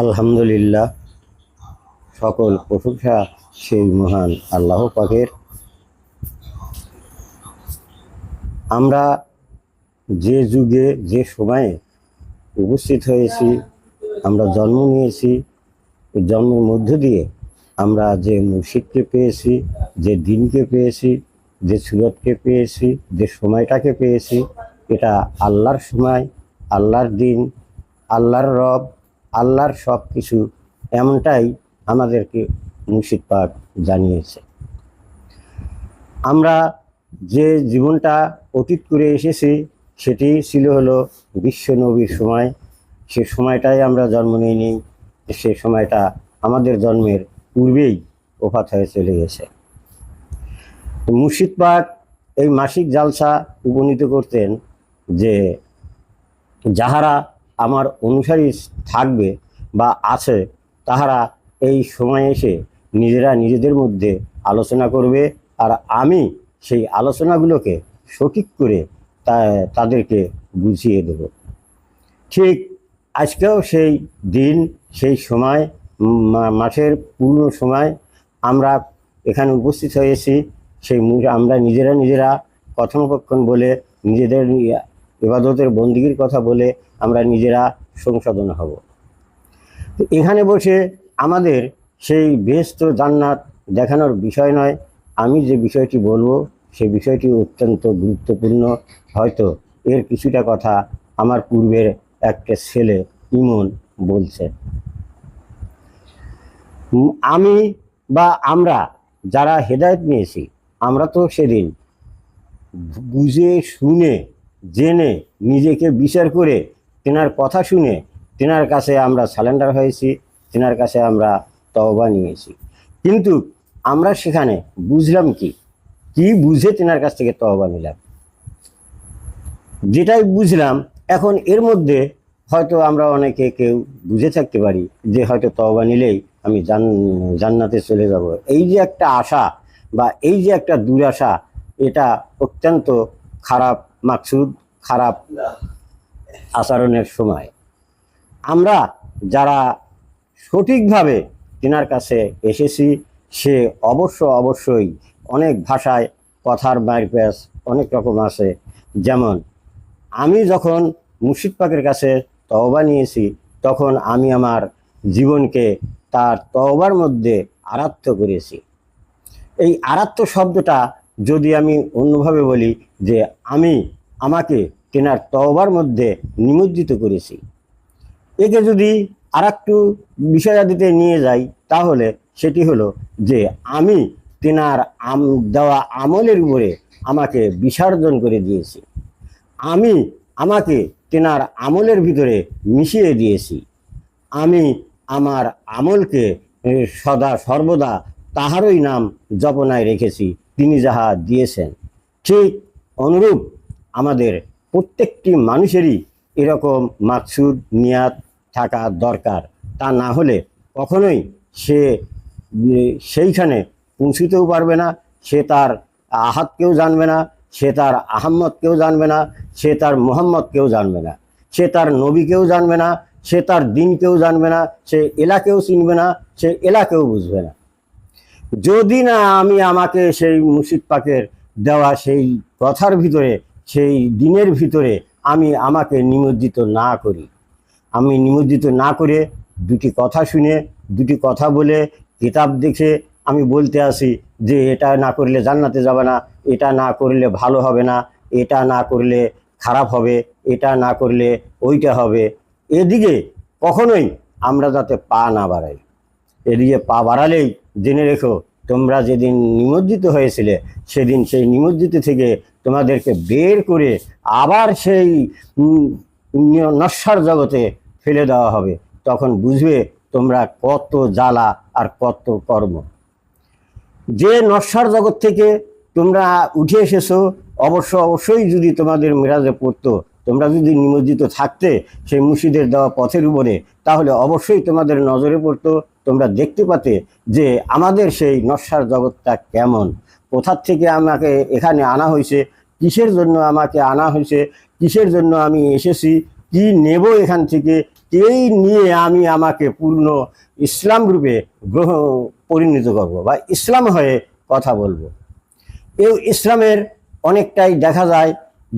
আলহামদুলিল্লাহ, সকল প্রশংসা সেই মহান আল্লাহ পাকের। আমরা যে যুগে, যে সময়ে উপস্থিত হয়েছি, আমরা জন্ম নিয়েছি জন্মের মধ্য দিয়ে আমরা যে মুর্শিদকে পেয়েছি, যে দিনকে পেয়েছি, যে সুরতকে পেয়েছি, যে সময়টাকে পেয়েছি, এটা আল্লাহর সময়, আল্লাহর দিন, আল্লাহর রব আল্লাহর সব কিছু এমনটাই আমাদেরকে মুর্শিদ পাক জানিয়েছে। আমরা যে জীবনটা অতীত করে এসেছি, সেটি ছিল হলো বিশ্ব নবীর সময়। সে সময়টাই আমরা জন্ম নিয়ে নিই সে সময়টা আমাদের জন্মের পূর্বেই ওফাত হয়ে চলে গেছে। মুর্শিদ পাক এই মাসিক জালসা উপনীত করতেন যে যাহারা আমার অনুসারী থাকবে বা আছে, তাহারা এই সময় এসে নিজেরা নিজেদের মধ্যে আলোচনা করবে আর আমি সেই আলোচনাগুলোকে সঠিক করে তা, তাদেরকে বুঝিয়ে দেব। ঠিক আজকেও সেই দিন, সেই সময় মাসের পূর্ণ সময় আমরা এখানে উপস্থিত হয়েছি। সেই আমরা নিজেরা নিজেরা কথোপকথন বলে, নিজেদের ইবাদতের বন্দিগির কথা বলে আমরা নিজেরা সংশোধন হব। এখানে বসে আমাদের সেই বেস্ত জান্নাত দেখানোর বিষয় নয়। আমি যে বিষয়টি বলব, সেই বিষয়টি অত্যন্ত গুরুত্বপূর্ণ। হয়তো এর কিছুটা কথা আমার পূর্বের একটা ছেলে ইমন বলছে। আমি বা আমরা যারা হেদায়েত নিয়েছি, আমরা তো সেদিন বুঝে, শুনে, জেনে নিজেকে বিচার করে তেনার কথা শুনে তেনার কাছে আমরা সালেন্ডার হয়েছি, তেনার কাছে আমরা তওবা নিয়েছি। কিন্তু আমরা সেখানে বুঝলাম কি? কি বুঝে তেনার কাছ থেকে তওবা নিলাম? যেটাই বুঝলাম, এখন এর মধ্যে হয়তো আমরা অনেকে কেউ বুঝে থাকতে পারি যে হয়তো তওবা নিলেই আমি জান, জান্নাতে চলে যাব। এই যে একটা আশা বা এই যে একটা দুরাশা, এটা অত্যন্ত খারাপ, মাকসুদ, খারাপ আচরণের সময়। আমরা যারা সঠিকভাবে তেনার কাছে এসেছি, সে অবশ্য অবশ্যই অনেক ভাষায় কথার মারপ্যাস অনেক রকম আছে। যেমন, আমি যখন মুর্শিদ পাকের কাছে তওবা নিয়েছি, তখন আমি আমার জীবনকে তার তওবার মধ্যে আরাধ্য করেছি। এই আরাধ্য শব্দটা যদি আমি অন্যভাবে বলি যে, আমি আমাকে তেনার তওবার মধ্যে নিমজ্জিত করেছি। একে যদি আর একটু বিষয়াদিতে নিয়ে যাই, তাহলে সেটি হলো যে আমি তেনার আম, দেওয়া আমলের উপরে আমাকে বিসর্জন করে দিয়েছি। আমি আমাকে তেনার আমলের ভিতরে মিশিয়ে দিয়েছি। আমি আমার আমলকে সদা সর্বদা তাহারই নাম জপনায় রেখেছি, তিনি যাহা দিয়েছেন। ঠিক অনুরূপ আমাদের প্রত্যেকটি মানুষেরই এরকম মাকসুদ নিয়াত থাকা দরকার। তা না হলে কখনোই সে সেইখানে পৌঁছিতেও পারবে না, সে তার আহাতকেও জানবে না, সে তার আহম্মদকেও জানবে না, সে তার মোহাম্মদকেও জানবে না, সে তার নবীকেও জানবে না, সে তার দিনকেও জানবে না, সে এলাকেও চিনবে না, সে এলাকেও বুঝবে না। যদি না আমি আমাকে সেই মুর্শিদ পাকের দেওয়া সেই কথার ভিতরে সেই দিনের ভিতরে আমি আমাকে নিমজ্জিত না করি। আমি নিমজ্জিত না করে দুটি কথা শুনে, দুটি কথা বলে, কিতাব দেখে আমি বলতে আসি যে, এটা না করলে জান্নাতে যাবে না, এটা না করলে ভালো হবে না, এটা না করলে খারাপ হবে, এটা না করলে ওইটা হবে। এদিকে কখনোই আমরা যাতে পা না বাড়াই। এদিকে পা বাড়ালেই জেনে রেখো, তোমরা যেদিন নিমজ্জিত হয়েছিলে, সেদিন সেই নিমজ্জিত থেকে তোমাদেরকে বের করে আবার সেই নশ্বর জগতে ফেলে দেওয়া হবে। তখন বুঝবে তোমরা কত জ্বালা আর কত কর্ম। যে নশ্বর জগৎ থেকে তোমরা উঠে এসেছ, অবশ্য অবশ্যই যদি তোমাদের মেরাজে পড়তো, তোমরা যদি নিমজ্জিত থাকতে সেই মুর্শিদের দেওয়া পথের উপরে, তাহলে অবশ্যই তোমাদের নজরে পড়তো, তোমরা দেখতে পাতে যে আমাদের সেই নশ্বর জগৎটা কেমন। কোথার থেকে আমাকে এখানে আনা হয়েছে? কিসের জন্য আমাকে আনা হয়েছে? কিসের জন্য আমি এসেছি? কি নেব এখান থেকে? এই নিয়ে আমি আমাকে পূর্ণ ইসলাম রূপে গ্রহ, পরিণত করব বা ইসলাম হয়ে কথা বলব। এই ইসলামের অনেকটাই দেখা যায়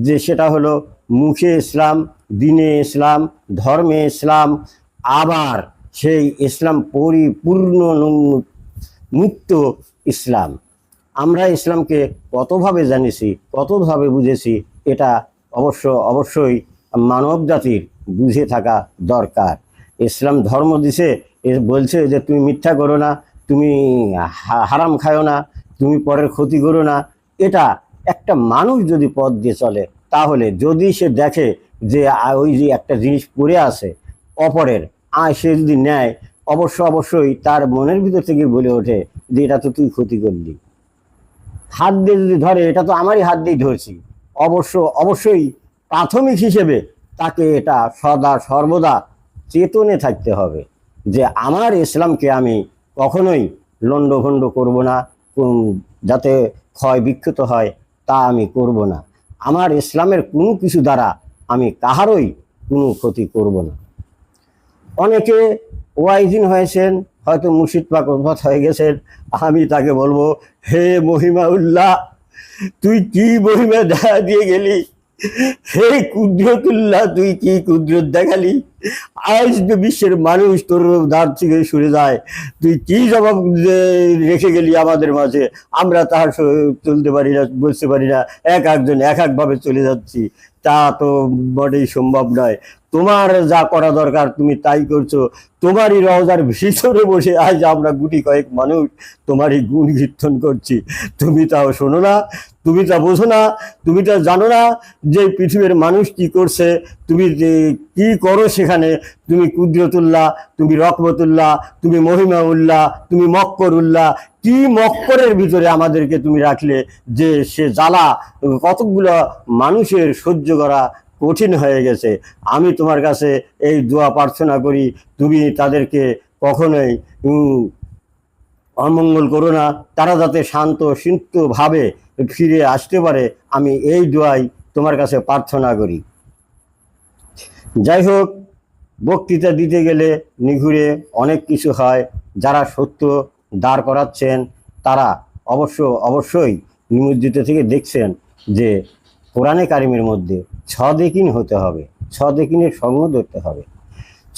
যে সেটা হলো মুখে ইসলাম, দিনে ইসলাম, ধর্মে ইসলাম, আবার সেই ইসলাম পরিপূর্ণ মুক্ত ইসলাম। আমরা ইসলামকে কতভাবে জানিছি কতভাবে বুঝেছি, এটা অবশ্য, অবশ্যই মানব জাতির বুঝে থাকা দরকার। ইসলাম ধর্ম দিছে বলছে যে তুমি মিথ্যা করো না, তুমি হারাম খায়ো না, তুমি পরের ক্ষতি করো না। এটা একটা মানুষ যদি পথ দিয়ে চলে, তাহলে যদি সে দেখে যে ওই যে একটা জিনিস পড়ে আছে, অপরের আর সে যদি নেয়, অবশ্য, অবশ্যই তার মনের ভিতর থেকে বলে ওঠে যে এটা তো তুই ক্ষতি করলি। হাত দিয়ে যদি ধরে, এটা তো আমারই হাত দিয়ে ধরছি। অবশ্য, অবশ্যই প্রাথমিক হিসেবে তাকে এটা সদা সর্বদা চেতনে থাকতে হবে যে আমার ইসলামকে আমি কখনোই লণ্ডভণ্ড করব না যাতে ক্ষয় বিক্ষত হয় তা আমি করব না। আমার ইসলামের কোনো কিছু দ্বারা আমি কাহারই কোনো ক্ষতি করব না। অনেকে ওয়াইজিন হয়েছেন হয়তো মুর্শিদ পাক উদ্ভত হয়ে গেছেন, আমি তাকে বলব, হে মহিমা উল্লাহ তুই কি মহিমা দেখা দিয়ে গেলি? হে কুদরতুল্লাহ, তুই কি কুদরত দেখালি? আজ তো বিশ্বের মানুষ তোর দ্বার থেকে সরে যায়। তুই কি জবাব রেখে গেলি আমাদের মাঝে? আমরা তাহার চলতে পারি না বুঝতে পারি না। এক একজন এক একভাবে চলে যাচ্ছি। তা তো বটেই সম্ভব নয়। তোমার যা করা দরকার তুমি তাই করছ। তোমারই রওজার ভিতরে বসে আজ আমরা গুটি কয়েক মানুষ তোমারই গুণ কীর্তন করছি। তুমি তাও শোনো না, তুমি তা বোঝো না, তুমি তা জানো না যে পৃথিবীর মানুষ কি করছে, তুমি কি করো সেখানে, তুমি কুদরতুল্লাহ, তুমি রকমতুল্লাহ তুমি মহিমাউল্লাহ, তুমি মক্করুল্লাহ, কি মক্করের ভিতরে আমাদেরকে তুমি রাখলে যে সে জ্বালা, কতকগুলো মানুষের সহ্য করা কঠিন হয়ে গেছে। আমি তোমার কাছে এই দোয়া প্রার্থনা করি, তুমি তাদেরকে কখনোই অমঙ্গল করো না। তারা যাতে শান্ত ভাবে ফিরে আসতে পারে, আমি এই দোয়াই তোমার কাছে প্রার্থনা করি। যাই হোক, বক্তৃতা দিতে গেলে নিঘুরে অনেক কিছু হয়। যারা সত্য দাঁড় করাচ্ছেন, তারা অবশ্য, অবশ্যই নিমজ্জিত থেকে দেখছেন যে কোরআনে কারিমের মধ্যে ছদেকিন হতে হবে, ছদেকিনের সঙ্গ ধরতে হবে।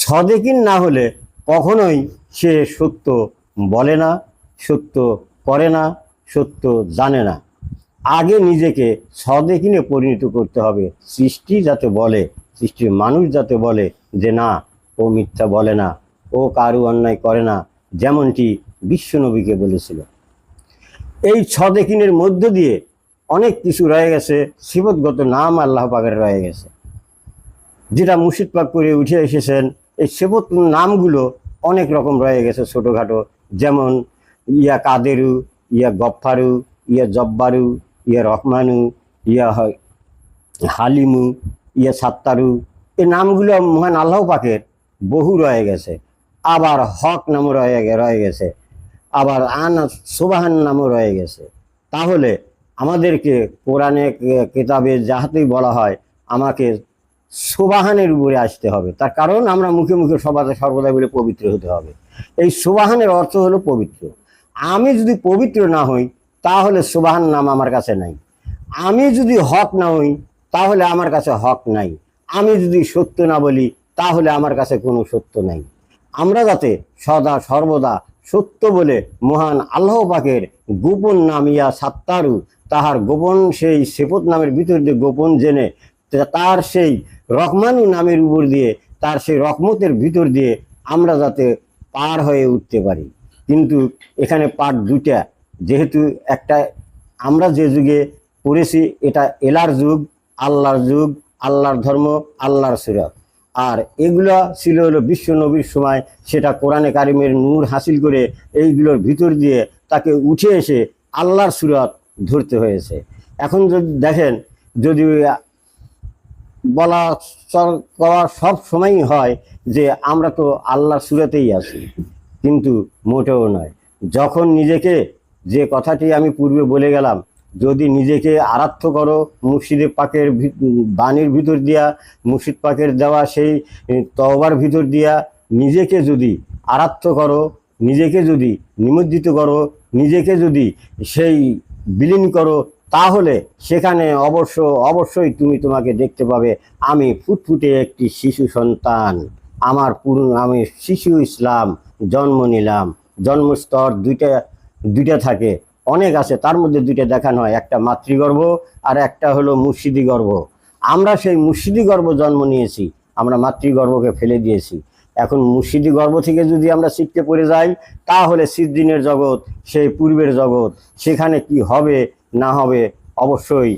ছদেকিন না হলে কখনোই সে সত্য বলে না, সত্য করে না, সত্য জানে না। আগে নিজেকে ছদেকিনে পরিণত করতে হবে, সৃষ্টি যাতে বলে, সৃষ্টির মানুষ যাতে বলে যে না, ও মিথ্যা বলে না, ও কারু অন্যায় করে না, যেমনটি বিশ্বনবীকে বলেছিল। এই ছদেকিনের মধ্য দিয়ে অনেক কিছু রয়ে গেছে, সিবতগত নাম আল্লাহ পাকের রয়ে গেছে। যেটা মুর্শিদ পাক করে উঠে এসেছেন, এই সেবত নামগুলো অনেক রকম রয়ে গেছে ছোটোখাটো। যেমন, ইয়া কাদেরু, ইয়া গফ্ফারু, ইয়া জব্বারু, ইয়া রহমানু, ইয়া হালিমু, ইয়া সাত্তারু। এই নামগুলো মহান আল্লাহ পাকের বহু রয়ে গেছে। আবার হক নামও রয়ে রয়ে গেছে। আবার আন সুবাহান নামও রয়ে গেছে। তাহলে আমাদেরকে কোরআনে কিতাবে যাহাতেই বলা হয়, আমাকে সুবাহানের উপরে আসতে হবে। তার কারণ আমরা মুখে মুখে সবাই সর্বদা বলে পবিত্র হতে হবে। এই সুবাহানের অর্থ হলো পবিত্র। আমি যদি পবিত্র না হই, তাহলে সুবাহান নাম আমার কাছে নাই। আমি যদি হক না হই, তাহলে আমার কাছে হক নাই। আমি যদি সত্য না বলি, তাহলে আমার কাছে কোনো সত্য নাই। আমরা যাতে সদা, সর্বদা সত্য বলে মহান আল্লাহ পাকের গোপন নামিয়া সাত্তারু তাহার গোপন সেই সেপত নামের ভিতর দিয়ে গোপন জেনে তার সেই রহমানু নামের উপর দিয়ে, তার সেই রহমতের ভিতর দিয়ে আমরা যাতে পার হয়ে উঠতে পারি। কিন্তু এখানে পার্ট দুটা যেহেতু একটা আমরা যে যুগে পড়েছি, এটা এলার যুগ, আল্লাহর যুগ, আল্লাহর ধর্ম, আল্লাহর সুরত আর এগুলো ছিল হলো বিশ্ব নবীর সময়, সেটা কোরআনে কারিমের নূর হাসিল করে এইগুলোর ভিতর দিয়ে তাকে উঠে এসে আল্লাহর সুরত ধরতে হয়েছে। এখন যদি দেখেন, যদি বলা করা সব সময়ই হয় যে আমরা তো আল্লাহর সুরাতেই আছি, কিন্তু মোটেও নয়। যখন নিজেকে যে কথাটি আমি পূর্বে বলে গেলাম, যদি নিজেকে আরাধ্য করো মুর্শিদে পাকের বাণীর ভিতর দিয়া মুর্শিদ পাকের দেওয়া সেই তওবার ভিতর দিয়া নিজেকে যদি আরাধ্য করো, নিজেকে যদি নিমজ্জিত করো, নিজেকে যদি সেই বিলীন করো, তাহলে সেখানে অবশ্য, অবশ্যই তুমি তোমাকে দেখতে পাবে, আমি ফুটফুটে একটি শিশু সন্তান। আমার পুরো, আমি শিশু ইসলাম, জন্ম নিলাম। জন্মস্তর দুইটা দুইটা থাকে। অনেক আছে, তার মধ্যে দুইটা দেখানো হয়। একটা মাতৃগর্ভ আর একটা হলো মুর্শিদি গর্ভ। আমরা সেই মুর্শিদি গর্ভ জন্ম নিয়েছি। আমরা মাতৃগর্ভকে ফেলে দিয়েছি। এখন মুর্শিদি গর্ভ থেকে যদি আমরা ছিটকে পড়ে যাই, তাহলে সিদ্দিনের জগৎ, সেই পূর্বের জগৎ, সেখানে কি হবে, না হবে, অবশ্যই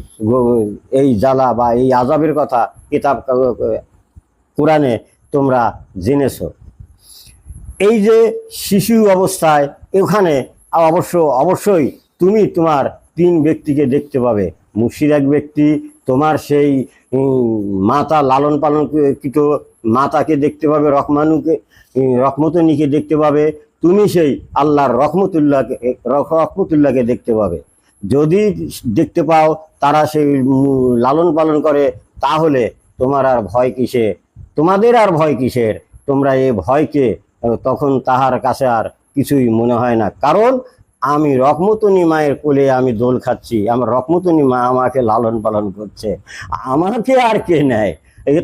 এই জ্বালা বা এই আজাবের কথা কিতাব কোরআনে তোমরা জেনেছো। এই যে শিশু অবস্থায় এখানে অবশ্য, অবশ্যই তুমি তোমার তিন ব্যক্তিকে দেখতে পাবে। মুর্শিদ এক ব্যক্তি, তোমার সেই মাতা লালন পালন কৃত মাতাকে দেখতে পাবে রহমানুকে উম, রহমতনীকে দেখতে পাবে। তুমি সেই আল্লাহর রহমতুল্লাহকে রহ- রহমতুল্লাহকে দেখতে পাবে। যদি দেখতে পাও তারা সেই লালন পালন করে তাহলে তোমার আর ভয় কিসে তোমাদের আর ভয় কিসের? তোমরা এই ভয়কে তখন তাহার কাছে আর কিছুই মনে হয় না। কারণ আমি রকমতনী মায়ের কোলে আমি দোল খাচ্ছি আমার রকমতনী মা আমাকে লালন পালন করছে। আমাকে আর কে নেয়?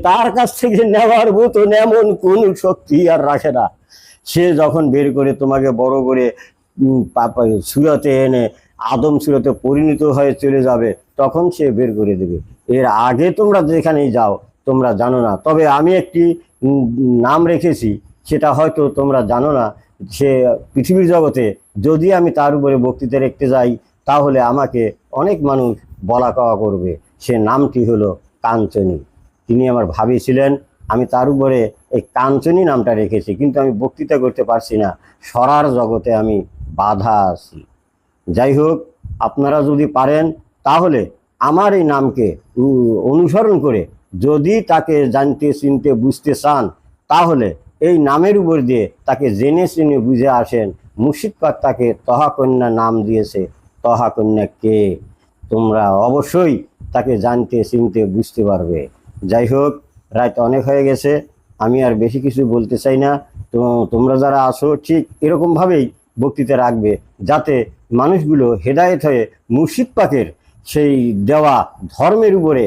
তার কাছ থেকে নেওয়ার মতন এমন কোন শক্তি আর রাখে না। সে যখন বের করে তোমাকে বড় করে সুরতে এনে, আদম সুরতে পরিণত হয়ে চলে যাবে, তখন সে বের করে দেবে। এর আগে তোমরা যেখানেই যাও, তোমরা জানো না। তবে আমি একটি নাম রেখেছি, সেটা হয়তো তোমরা জানো না। সে পৃথিবীর জগতে যদি আমি তার উপরে বক্তৃতা রেখতে যাই, তাহলে আমাকে অনেক মানুষ বলা কওয়া করবে। সে নামটি হলো কাঞ্চনী। তিনি আমার ভাবি ছিলেন। আমি তার উপরে এই কাঞ্চনী নামটা রেখেছি, কিন্তু আমি বক্তৃতা করতে পারছি না। সরার জগতে আমি বাধা আছি। যাই হোক, আপনারা যদি পারেন, তাহলে আমার এই নামকে অনুসরণ করে যদি তাকে জানতে, চিনতে, বুঝতে চান, তাহলে এই নামের উপর দিয়ে তাকে জেনে, চিনে, বুঝে আসেন। মুর্শিদ পাক তাকে তহা কন্যা নাম দিয়েছে। তহা কন্যা কে? তোমরা অবশ্যই তাকে জানতে, চিনতে, বুঝতে পারবে। যাই হোক রাত অনেক হয়ে গেছে, আমি আর বেশি কিছু বলতে চাই না। তো তোমরা যারা আসো ঠিক এরকমভাবেই বক্তৃতা রাখবে, যাতে মানুষগুলো হেদায়েত হয়ে মুর্শিদ পাকের সেই দেওয়া ধর্মের উপরে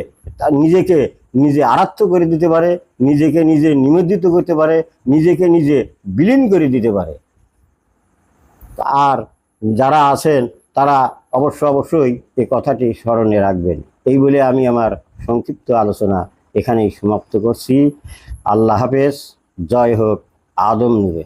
নিজেকে নিজে আরাধ্য করে দিতে পারে, নিজেকে নিজে নিমজ্জিত করতে পারে, নিজেকে নিজে বিলীন করে দিতে পারে। আর যারা আছেন, তারা অবশ্য অবশ্যই এ কথাটি স্মরণে রাখবেন। এই বলে আমি আমার সংক্ষিপ্ত আলোচনা এখানেই সমাপ্ত করছি। আল্লাহ হাফেজ। জয় হোক। আদম নূরে